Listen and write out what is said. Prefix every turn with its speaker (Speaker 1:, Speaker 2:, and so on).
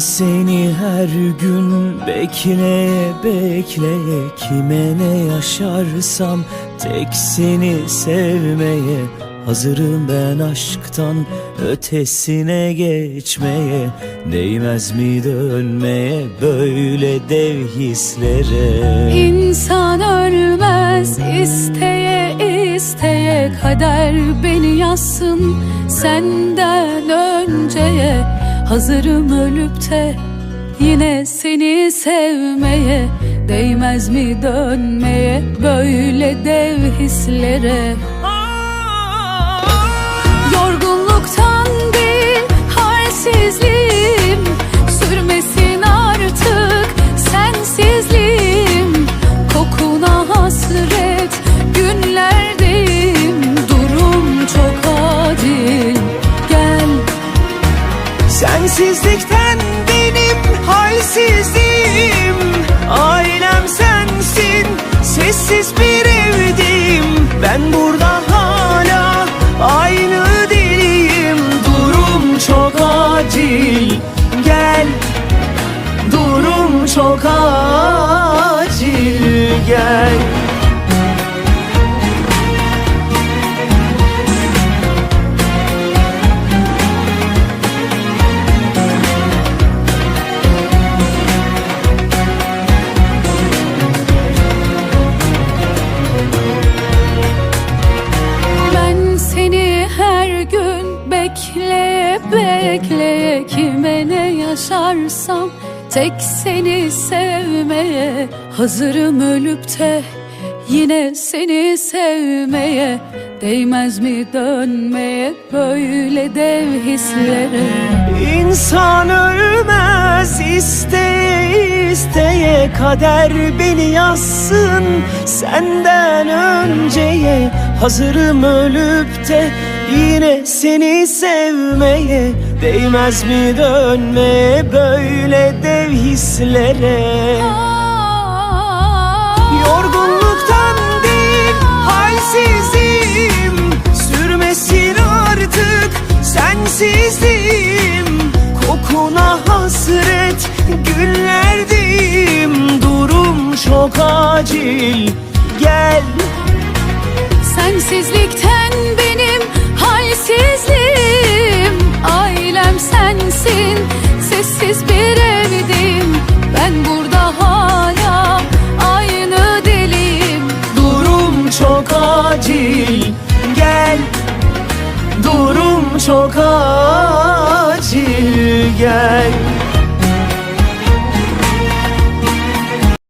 Speaker 1: seni her gün bekleye bekleye Kime ne yaşarsam tek seni sevmeye Hazırım ben aşktan ötesine geçmeye. Değmez mi dönmeye böyle dev hislere
Speaker 2: İnsan ölmez isteye isteye. Kader beni yazsın senden önceye Hazırım ölüp de yine seni sevmeye Değmez mi dönmeye böyle dev hislere? Yorgunluktan değil halsizliğim. Sürmesin artık sensizliğim. Kokuna hasret günlerdeyim
Speaker 1: Sensizlikten benim halsizliğim Ailem sensin sessiz bir evdeyim Ben burada
Speaker 2: gün bekleye bekleye Kime ne yaşarsam tek seni sevmeye Hazırım ölüp de yine seni sevmeye. Değmez mi dönmeye böyle dev hislere?
Speaker 1: İnsan ölmez isteye isteye Kader beni yazsın. Senden önceye Hazırım ölüp de yine seni sevmeye Değmez mi dönmeye böyle dev hislere? Yorgunluktan değil halsizim. Sürmesin artık sensizliğim Kokuna hasret günlerdeyim Durum çok acil gel.
Speaker 2: Sensizlikten benim halsizliğim Ailem sensin. Sessiz bir evdeyim Ben burada hala aynı deliyim.
Speaker 1: Durum çok acil gel. Durum çok acil gel